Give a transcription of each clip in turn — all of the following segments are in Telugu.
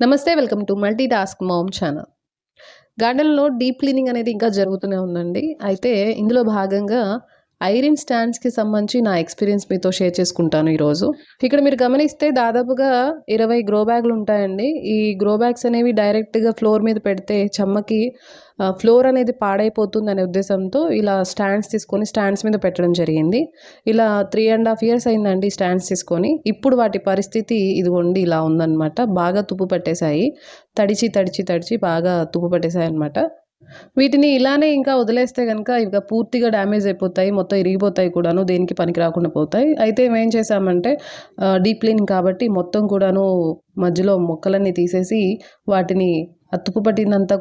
నమస్తే welcome to multi task mom channel. గార్డెన్లో డీప్ క్లీనింగ్ అనేది ఇంకా జరుగుతూనే ఉందండి. అయితే ఇందులో భాగంగా ఐరన్ స్టాండ్స్కి సంబంధించి నా ఎక్స్పీరియన్స్ మీతో షేర్ చేసుకుంటాను ఈరోజు. ఇక్కడ మీరు గమనిస్తే దాదాపుగా ఇరవై గ్రో బ్యాగ్లు ఉంటాయండి. ఈ గ్రో బ్యాగ్స్ అనేవి డైరెక్ట్గా ఫ్లోర్ మీద పెడితే చెమ్మకి ఫ్లోర్ అనేది పాడైపోతుంది అనే ఉద్దేశంతో ఇలా స్టాండ్స్ తీసుకొని స్టాండ్స్ మీద పెట్టడం జరిగింది. ఇలా త్రీ అండ్ హాఫ్ ఇయర్స్ అయిందండి స్టాండ్స్ తీసుకొని. ఇప్పుడు వాటి పరిస్థితి ఇదిగోండి ఇలా ఉందన్నమాట. బాగా తుప్పు పట్టేశాయి. తడిచి తడిచి తడిచి బాగా తుప్పు పట్టేశాయి అనమాట వీటిని ఇలానే ఇంకా వదిలేస్తే కనుక ఇక పూర్తిగా డ్యామేజ్ అయిపోతాయి మొత్తం ఇరిగిపోతాయి కూడాను దేనికి పనికి రాకుండా పోతాయి. అయితే మేము చేసామంటే డీప్ క్లీనింగ్ కాబట్టి మొత్తం కూడాను మధ్యలో మొక్కలన్నీ తీసేసి వాటిని ఆ తుప్పు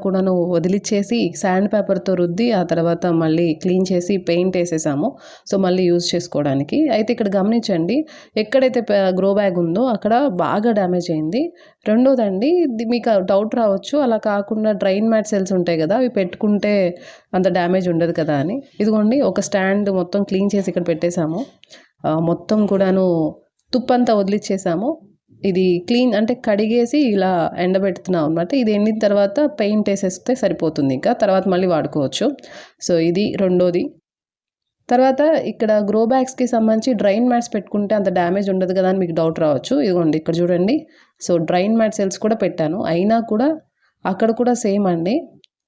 కూడాను వదిలిచ్చేసి శాండ్ పేపర్తో రుద్ది ఆ తర్వాత మళ్ళీ క్లీన్ చేసి పెయింట్ వేసేసాము. సో మళ్ళీ యూజ్ చేసుకోవడానికి. అయితే ఇక్కడ గమనించండి ఎక్కడైతే గ్రో బ్యాగ్ ఉందో అక్కడ బాగా డ్యామేజ్ అయింది. రెండోదండి మీకు డౌట్ రావచ్చు. అలా కాకుండా డ్రైన్ మ్యాట్ సెల్స్ ఉంటాయి కదా అవి పెట్టుకుంటే అంత డ్యామేజ్ ఉండదు కదా అని. ఇదిగోండి ఒక స్టాండ్ మొత్తం క్లీన్ చేసి ఇక్కడ పెట్టేశాము మొత్తం కూడాను తుప్పంతా వదిలిచ్చేసాము. ఇది క్లీన్ అంటే కడిగేసి ఇలా ఎండబెడుతున్నాం అనమాట ఇది ఎండిన తర్వాత పెయింట్ వేసేస్తే సరిపోతుంది ఇంకా. తర్వాత మళ్ళీ వాడుకోవచ్చు. సో ఇది రెండోది. తర్వాత ఇక్కడ గ్రో బ్యాగ్స్కి సంబంధించి డ్రైన్ మ్యాట్స్ పెట్టుకుంటే అంత డ్యామేజ్ ఉండదు కదా అని మీకు డౌట్ రావచ్చు. ఇదిగోండి ఇక్కడ చూడండి. సో డ్రైన్ మ్యాట్ సెల్స్ కూడా పెట్టాను. అయినా కూడా అక్కడ కూడా సేమ్ అండి.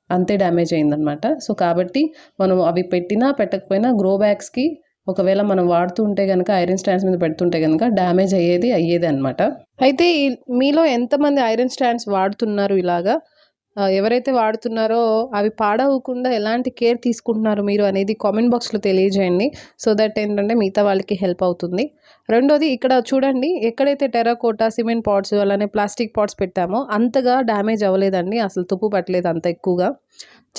అంతే డ్యామేజ్ అయిందనమాట సో కాబట్టి మనం అవి పెట్టినా పెట్టకపోయినా గ్రో బ్యాగ్స్కి ఒకవేళ మనం వాడుతూ ఉంటే కనుక ఐరన్ స్టాండ్స్ మీద పెడుతుంటే కనుక డ్యామేజ్ అయ్యేది అయ్యేది అనమాట అయితే మీలో ఎంతమంది ఐరన్ స్టాండ్స్ వాడుతున్నారు ఇలాగా? ఎవరైతే వాడుతున్నారో అవి పాడవకుండా ఎలాంటి కేర్ తీసుకుంటున్నారు మీరు అనేది కామెంట్ బాక్స్లో తెలియజేయండి. సో దట్ ఏంటంటే మిగతా వాళ్ళకి హెల్ప్ అవుతుంది. రెండోది ఇక్కడ చూడండి ఎక్కడైతే టెరాకోటా సిమెంట్ పాట్స్ అలానే ప్లాస్టిక్ పాట్స్ పెట్టామో అంతగా డ్యామేజ్ అవ్వలేదండి. అసలు తుప్పు పట్టలేదు అంత ఎక్కువగా.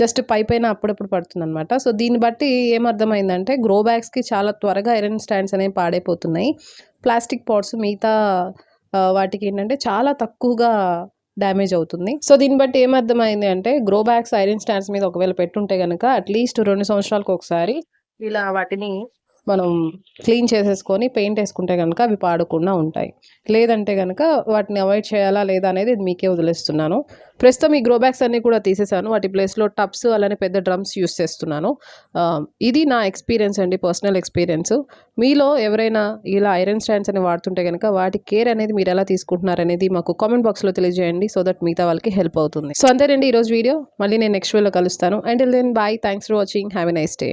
జస్ట్ పై పైన అప్పుడప్పుడు పడుతుంది అనమాట సో దీన్ని బట్టి ఏమర్థమైందంటే గ్రో బ్యాగ్స్కి చాలా త్వరగా ఐరన్ స్టాండ్స్ అనేవి పాడైపోతున్నాయి. ప్లాస్టిక్ పాట్స్ మిగతా వాటికి ఏంటంటే చాలా తక్కువగా డ్యామేజ్ అవుతుంది. సో దీన్ని బట్టి ఏమర్థమైంది అంటే గ్రో బ్యాగ్స్ ఐరన్ స్టాండ్స్ మీద ఒకవేళ పెట్టుంటే కనుక అట్లీస్ట్ రెండు సంవత్సరాలకు ఒకసారి ఇలా వాటిని మనం క్లీన్ చేసేసుకొని పెయింట్ వేసుకుంటే కనుక అవి పాడకుండా ఉంటాయి. లేదంటే కనుక వాటిని అవాయిడ్ చేయాలా లేదా అనేది మీకే వదిలేస్తున్నాను. ప్రస్తుతం ఈ గ్రో బ్యాగ్స్ అన్నీ కూడా తీసేసాను. వాటి ప్లేస్లో టబ్స్ అలానే పెద్ద డ్రమ్స్ యూస్ చేస్తున్నాను. ఇది నా ఎక్స్పీరియన్స్ అండి పర్సనల్ ఎక్స్పీరియన్స్. మీలో ఎవరైనా ఇలా ఐరన్ స్టాండ్స్ అని వాడుతుంటే కనుక వాటి కేర్ అనేది మీరు ఎలా తీసుకుంటున్నారు అనేది మాకు కామెంట్ బాక్స్లో తెలియజేయండి సో దట్ మిగతా వాళ్ళకి హెల్ప్ అవుతుంది. సో అంతేనండి ఈరోజు వీడియో. మళ్ళీ నేను నెక్స్ట్ వీడియోలో కలుస్తాను. And then bye thanks for watching have a nice day